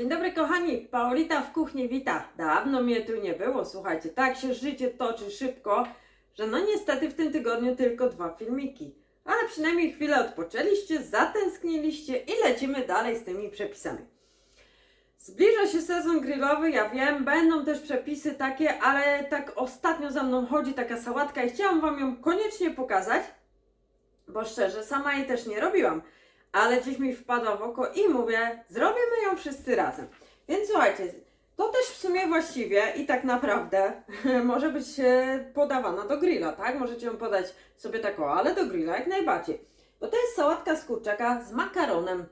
Dzień dobry kochani, Paulita w kuchni wita. Dawno mnie tu nie było, słuchajcie, tak się życie toczy szybko, że no niestety w tym tygodniu tylko dwa filmiki. Ale przynajmniej chwilę odpoczęliście, zatęskniliście i lecimy dalej z tymi przepisami. Zbliża się sezon grillowy, ja wiem, będą też przepisy takie, ale tak ostatnio za mną chodzi taka sałatka i chciałam Wam ją koniecznie pokazać, bo szczerze, sama jej też nie robiłam ale gdzieś mi wpadła w oko i mówię, zrobimy ją wszyscy razem. Więc słuchajcie, to też w sumie właściwie i tak naprawdę może być e, podawana do grilla, tak? Możecie ją podać sobie taką, ale do grilla jak najbardziej. Bo to jest sałatka z kurczaka z makaronem,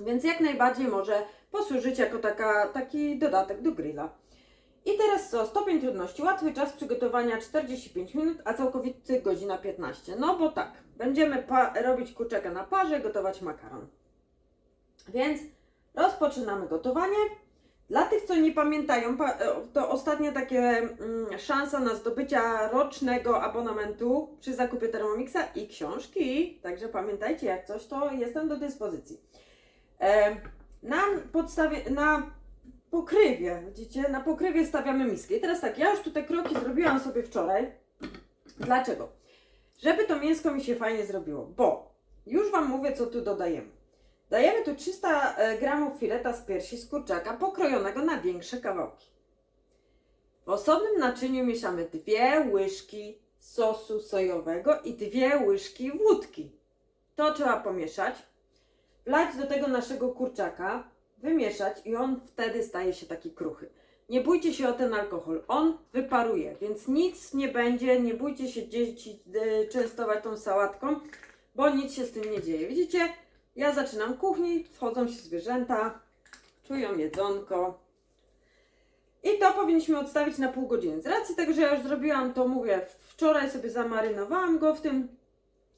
więc jak najbardziej może posłużyć jako taka, taki dodatek do grilla. I teraz co? Stopień trudności. Łatwy czas przygotowania 45 minut, a całkowity godzina 15. No bo tak, będziemy robić kurczaka na parze, gotować makaron. Więc rozpoczynamy gotowanie. Dla tych, co nie pamiętają, pa- e, to ostatnia takie mm, szansa na zdobycia rocznego abonamentu przy zakupie Thermomixa i książki. Także pamiętajcie, jak coś, to jestem do dyspozycji. E, na podstawie, na pokrywie, widzicie, na pokrywie stawiamy miskę. I teraz tak, ja już tutaj kroki zrobiłam sobie wczoraj. Dlaczego? Żeby to mięsko mi się fajnie zrobiło, bo już Wam mówię, co tu dodajemy. Dajemy tu 300 e, gramów fileta z piersi z kurczaka pokrojonego na większe kawałki. W osobnym naczyniu mieszamy dwie łyżki sosu sojowego i dwie łyżki wódki. To trzeba pomieszać, wlać do tego naszego kurczaka, wymieszać i on wtedy staje się taki kruchy. Nie bójcie się o ten alkohol, on wyparuje, więc nic nie będzie, nie bójcie się dzieci e, częstować tą sałatką, bo nic się z tym nie dzieje. Widzicie, ja zaczynam kuchni, wchodzą się zwierzęta, czują jedzonko. I to powinniśmy odstawić na pół godziny. Z racji tego, że ja już zrobiłam to, mówię, wczoraj sobie zamarynowałam go w tym,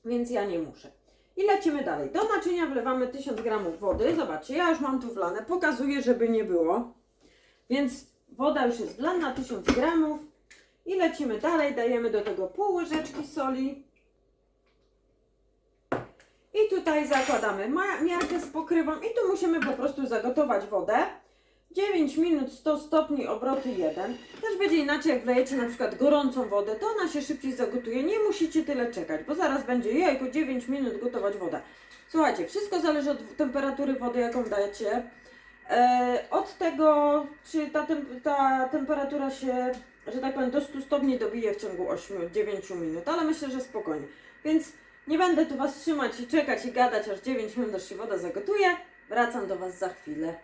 więc ja nie muszę. I lecimy dalej. Do naczynia wlewamy 1000 gramów wody. Zobaczcie, ja już mam tu wlane. Pokazuję, żeby nie było. Więc woda już jest wlana, 1000 gramów. I lecimy dalej. Dajemy do tego pół łyżeczki soli. I tutaj zakładamy miarkę z pokrywą. I tu musimy po prostu zagotować wodę. 9 minut 100 stopni obroty 1. Też będzie inaczej, jak wlejecie na przykład gorącą wodę, to ona się szybciej zagotuje. Nie musicie tyle czekać, bo zaraz będzie jejku 9 minut gotować woda. Słuchajcie, wszystko zależy od temperatury wody, jaką dajecie. E, od tego, czy ta, ta temperatura się, że tak powiem, do 100 stopni dobije w ciągu 8-9 minut, ale myślę, że spokojnie. Więc nie będę tu Was trzymać i czekać i gadać aż 9 minut, aż się woda zagotuje. Wracam do Was za chwilę.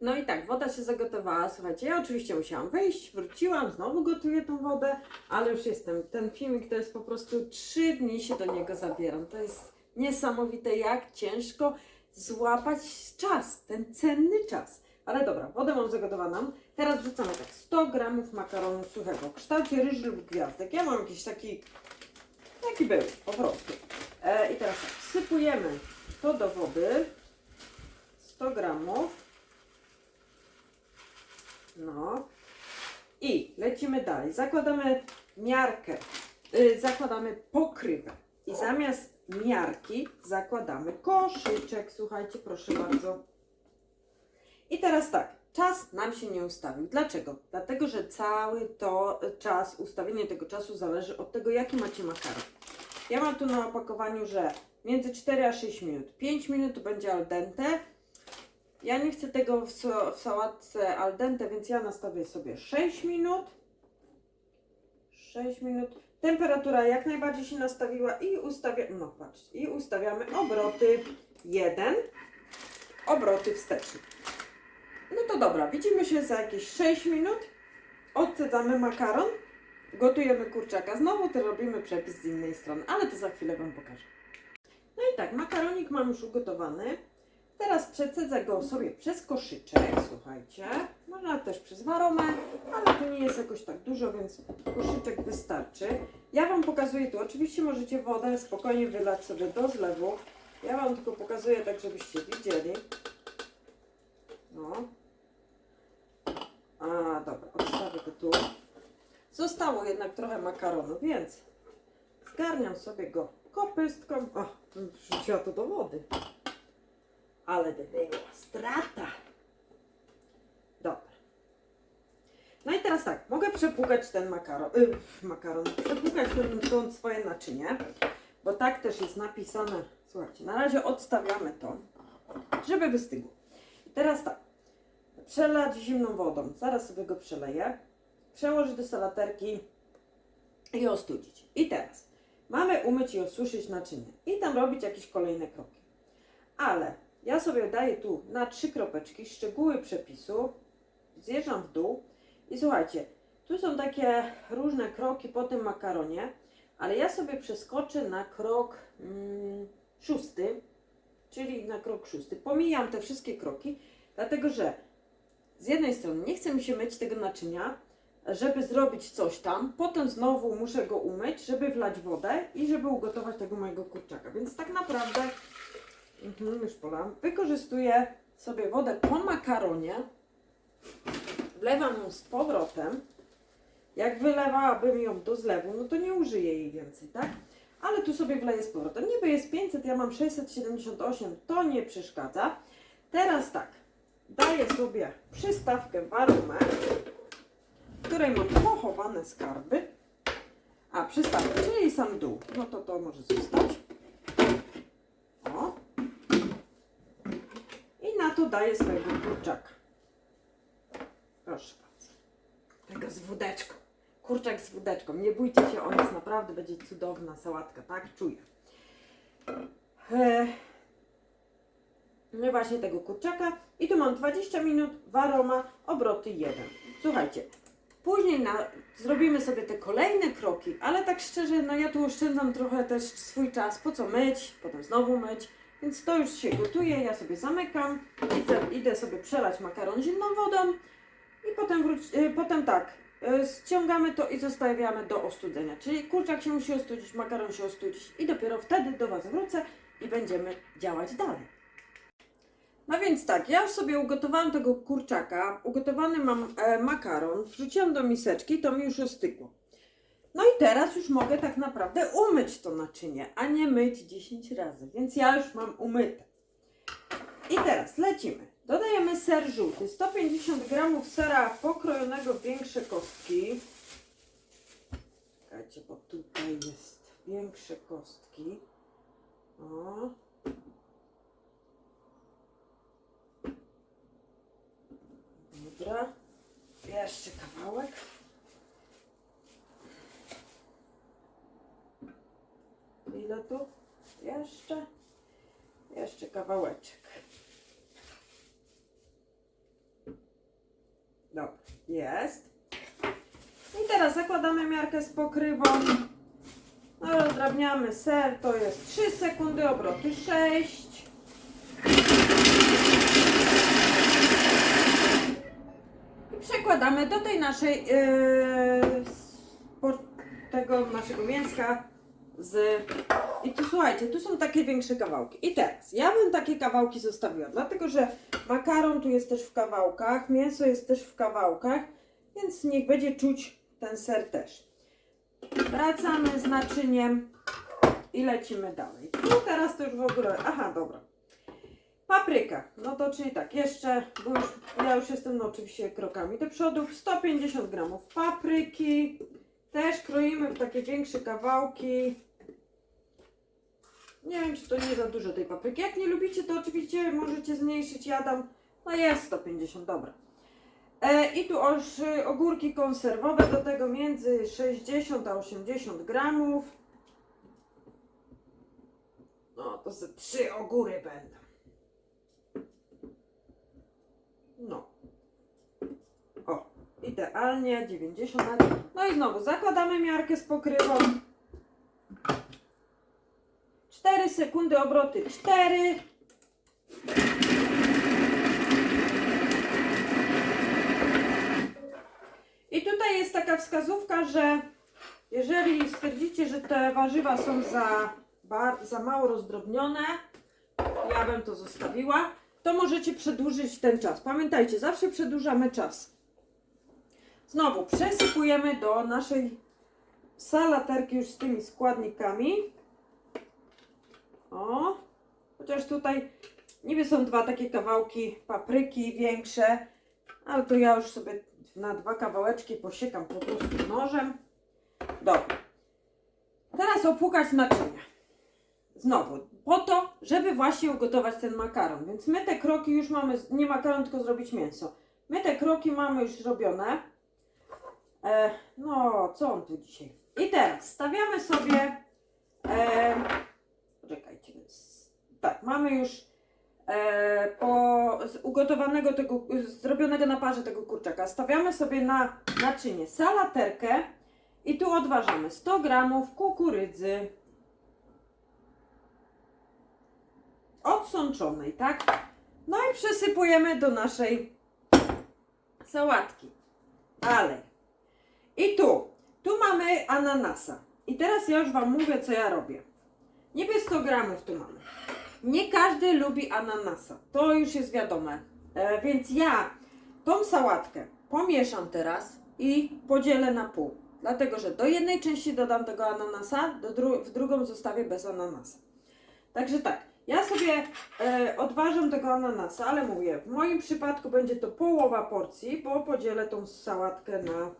No i tak, woda się zagotowała. Słuchajcie, ja oczywiście musiałam wyjść, wróciłam, znowu gotuję tą wodę, ale już jestem. Ten filmik to jest po prostu trzy dni się do niego zabieram. To jest niesamowite, jak ciężko złapać czas, ten cenny czas. Ale dobra, wodę mam zagotowaną. Teraz wrzucamy tak 100 gramów makaronu suchego w kształcie ryż lub gwiazdek. Ja mam jakiś taki, taki był, po prostu. E, I teraz tak, wsypujemy to do wody. 100 gramów. No. I lecimy dalej. Zakładamy miarkę, y, zakładamy pokrywę. I zamiast miarki zakładamy koszyczek. Słuchajcie, proszę bardzo. I teraz tak, czas nam się nie ustawił. Dlaczego? Dlatego, że cały to czas, ustawienie tego czasu zależy od tego, jaki macie makaron. Ja mam tu na opakowaniu, że między 4 a 6 minut. 5 minut to będzie al dente, ja nie chcę tego w, w sałatce al dente, więc ja nastawię sobie 6 minut. 6 minut. Temperatura jak najbardziej się nastawiła i ustawia, no patrz, i ustawiamy obroty 1, obroty wsteczne. No to dobra, widzimy się za jakieś 6 minut. Odcedzamy makaron, gotujemy kurczaka. Znowu to robimy przepis z innej strony, ale to za chwilę Wam pokażę. No i tak, makaronik mam już ugotowany. Teraz przecedzę go sobie przez koszyczek, słuchajcie. Można też przez waromę, ale to nie jest jakoś tak dużo, więc koszyczek wystarczy. Ja Wam pokazuję tu, oczywiście możecie wodę spokojnie wylać sobie do zlewu. Ja Wam tylko pokazuję tak, żebyście widzieli. No. A, dobra, odstawię go tu. Zostało jednak trochę makaronu, więc zgarniam sobie go kopystką. O, wrzuciła to do wody. Ale by było strata. Dobra. No i teraz tak, mogę przepłukać ten makaron, y, makaron, przepłukać ten, to swoje naczynie, bo tak też jest napisane. Słuchajcie, na razie odstawiamy to, żeby wystygło. I teraz tak, przelać zimną wodą, zaraz sobie go przeleję, przełożyć do salaterki i ostudzić. I teraz mamy umyć i osuszyć naczynie i tam robić jakieś kolejne kroki. Ale ja sobie daję tu na trzy kropeczki szczegóły przepisu, zjeżdżam w dół i słuchajcie, tu są takie różne kroki po tym makaronie, ale ja sobie przeskoczę na krok mm, szósty, czyli na krok szósty. Pomijam te wszystkie kroki, dlatego że z jednej strony nie chce mi się myć tego naczynia, żeby zrobić coś tam, potem znowu muszę go umyć, żeby wlać wodę i żeby ugotować tego mojego kurczaka. Więc tak naprawdę, mhm, już polam, wykorzystuję sobie wodę po makaronie, wlewam ją z powrotem. Jak wylewałabym ją do zlewu, no to nie użyję jej więcej, tak? Ale tu sobie wleję z powrotem. Niby jest 500, ja mam 678, to nie przeszkadza. Teraz tak, daję sobie przystawkę w aromę, w której mam pochowane skarby. A, przystawkę, czyli sam dół. No to to może zostać. O. I na to daję swojego kurczaka. Proszę bardzo. Tego z wódeczką. Kurczak z wódeczką. Nie bójcie się, on jest naprawdę, będzie cudowna sałatka, tak? Czuję. E, no właśnie tego kurczaka. I tu mam 20 minut, waroma, obroty 1. Słuchajcie, później na, zrobimy sobie te kolejne kroki, ale tak szczerze, no ja tu oszczędzam trochę też swój czas. Po co myć, potem znowu myć. Więc to już się gotuje, ja sobie zamykam, idę, idę sobie przelać makaron zimną wodą i potem, wróć, y, potem tak, y, ściągamy to i zostawiamy do ostudzenia. Czyli kurczak się musi ostudzić, makaron się ostudzić i dopiero wtedy do Was wrócę i będziemy działać dalej. No więc tak, ja już sobie ugotowałam tego kurczaka, ugotowany mam e, makaron, wrzuciłam do miseczki, to mi już ostygło. No i teraz już mogę tak naprawdę umyć to naczynie, a nie myć 10 razy, więc ja już mam umyte. I teraz lecimy. Dodajemy ser żółty, 150 g sera pokrojonego w większe kostki. Czekajcie, bo tutaj jest większe kostki. O. Dobra. Jeszcze kawałek. Ile tu? Jeszcze? Jeszcze kawałeczek. Dobra, jest. I teraz zakładamy miarkę z pokrywą. No, rozdrabniamy ser, to jest 3 sekundy, obroty 6. I przekładamy do tej naszej, yy, tego naszego mięska z... I tu słuchajcie, tu są takie większe kawałki. I teraz, ja bym takie kawałki zostawiła, dlatego że makaron tu jest też w kawałkach, mięso jest też w kawałkach, więc niech będzie czuć ten ser też. Wracamy z naczyniem i lecimy dalej. No teraz to już w ogóle, aha, dobra. Papryka, no to czyli tak, jeszcze, bo już, ja już jestem no, oczywiście krokami do przodu, 150 gramów papryki, też kroimy w takie większe kawałki. Nie wiem, czy to nie za dużo tej papryki. Jak nie lubicie, to oczywiście możecie zmniejszyć. Ja dam, no jest 150, dobra. E, I tu oż, ogórki konserwowe, do tego między 60 a 80 gramów. No, to ze trzy ogóry będą. No. Idealnie, 90 No i znowu zakładamy miarkę z pokrywą. 4 sekundy obroty 4. I tutaj jest taka wskazówka, że jeżeli stwierdzicie, że te warzywa są za, za mało rozdrobnione, ja bym to zostawiła, to możecie przedłużyć ten czas. Pamiętajcie, zawsze przedłużamy czas. Znowu przesypujemy do naszej salaterki już z tymi składnikami. O, chociaż tutaj Niby są dwa takie kawałki papryki większe, ale to ja już sobie na dwa kawałeczki posiekam po prostu nożem. Dobra. Teraz opłukać naczynia. Znowu, po to, żeby właśnie ugotować ten makaron. Więc my te kroki już mamy, nie makaron, tylko zrobić mięso. My te kroki mamy już zrobione. E, no, co on tu dzisiaj? I teraz stawiamy sobie. E, poczekajcie. Tak, mamy już e, po ugotowanego tego, zrobionego na parze tego kurczaka. Stawiamy sobie na naczynie salaterkę i tu odważamy 100 gramów kukurydzy odsączonej, tak? No i przesypujemy do naszej sałatki. Ale i tu, tu mamy ananasa. I teraz ja już Wam mówię, co ja robię. Niby 100 gramów tu mamy. Nie każdy lubi ananasa. To już jest wiadome. E, więc ja tą sałatkę pomieszam teraz i podzielę na pół. Dlatego, że do jednej części dodam tego ananasa, do dru- w drugą zostawię bez ananasa. Także tak, ja sobie e, odważam tego ananasa, ale mówię, w moim przypadku będzie to połowa porcji, bo podzielę tą sałatkę na,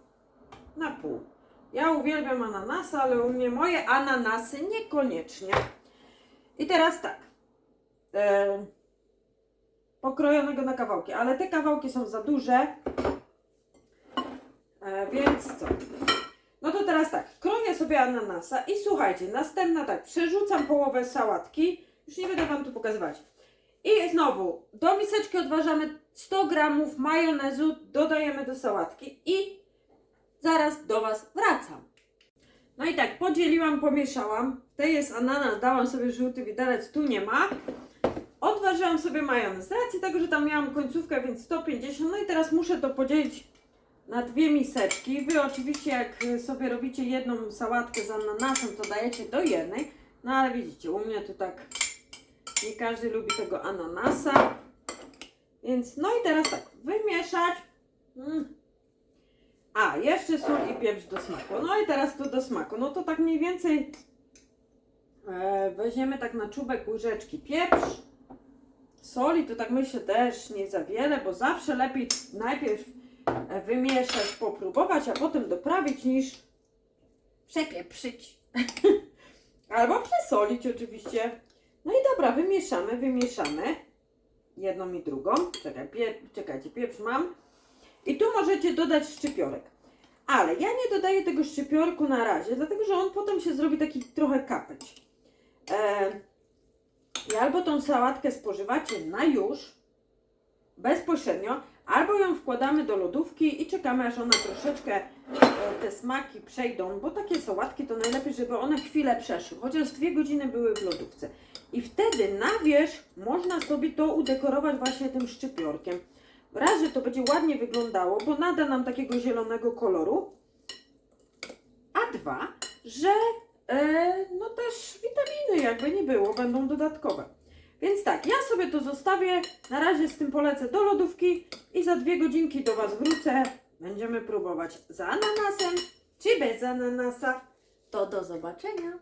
na pół. Ja uwielbiam ananasa, ale u mnie moje ananasy niekoniecznie. I teraz tak. E, pokrojonego na kawałki, ale te kawałki są za duże. E, więc co? No to teraz tak, kroję sobie ananasa i słuchajcie, następna tak, przerzucam połowę sałatki, już nie będę Wam tu pokazywać. I znowu, do miseczki odważamy 100 gramów majonezu, dodajemy do sałatki i zaraz do Was wracam. No i tak, podzieliłam, pomieszałam. W tej jest ananas, dałam sobie żółty widelec, tu nie ma. Odważyłam sobie majonez. Z racji tego, że tam miałam końcówkę, więc 150. No i teraz muszę to podzielić na dwie miseczki. Wy oczywiście jak sobie robicie jedną sałatkę z ananasem, to dajecie do jednej. No ale widzicie, u mnie to tak nie każdy lubi tego ananasa. Więc no i teraz tak, wymieszać. Mm. A, jeszcze sól i pieprz do smaku. No i teraz tu do smaku. No to tak mniej więcej e, weźmiemy tak na czubek łyżeczki pieprz. Soli to tak myślę też nie za wiele, bo zawsze lepiej najpierw e, wymieszać, popróbować, a potem doprawić niż przepieprzyć. Albo przesolić oczywiście. No i dobra, wymieszamy, wymieszamy. Jedną i drugą. Czekaj, pie, czekajcie, pieprz mam. I tu możecie dodać szczypiorek. Ale ja nie dodaję tego szczypiorku na razie, dlatego że on potem się zrobi taki trochę kapeć. E, I albo tą sałatkę spożywacie na już, bezpośrednio, albo ją wkładamy do lodówki i czekamy, aż one troszeczkę e, te smaki przejdą, bo takie sałatki to najlepiej, żeby one chwilę przeszły, chociaż dwie godziny były w lodówce. I wtedy na wierzch można sobie to udekorować właśnie tym szczypiorkiem. Raz, że to będzie ładnie wyglądało, bo nada nam takiego zielonego koloru, a dwa, że e, no też witaminy jakby nie było, będą dodatkowe. Więc tak, ja sobie to zostawię, na razie z tym polecę do lodówki i za dwie godzinki do Was wrócę. Będziemy próbować z ananasem czy bez ananasa. To do zobaczenia.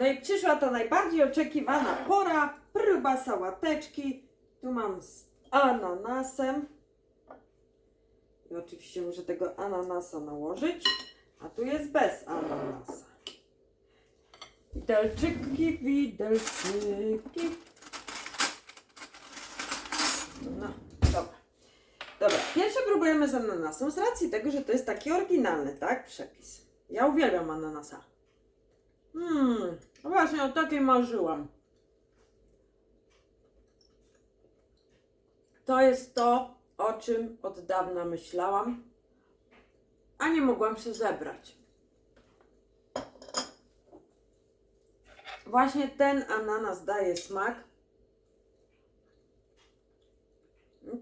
No i przyszła ta najbardziej oczekiwana pora, próba sałateczki. Tu mam ananasem. I oczywiście muszę tego ananasa nałożyć, a tu jest bez ananasa. Widelczyki, widelczyki. No, dobra. Dobra, pierwsze próbujemy z ananasem z racji tego, że to jest taki oryginalny, tak? Przepis. Ja uwielbiam ananasa. No właśnie o takiej marzyłam. To jest to, o czym od dawna myślałam, a nie mogłam się zebrać. Właśnie ten ananas daje smak.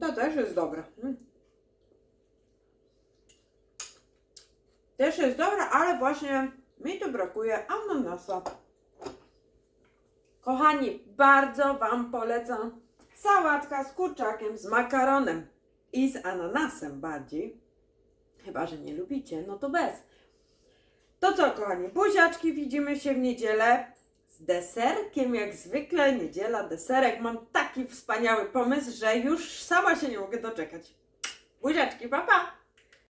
To też jest dobre. Mm. Też jest dobre, ale właśnie mi tu brakuje ananasa. Kochani, bardzo Wam polecam sałatka z kurczakiem, z makaronem i z ananasem bardziej. Chyba, że nie lubicie, no to bez. To co, kochani, buziaczki, widzimy się w niedzielę z deserkiem, jak zwykle, niedziela, deserek. Mam taki wspaniały pomysł, że już sama się nie mogę doczekać. Buziaczki, papa! Pa.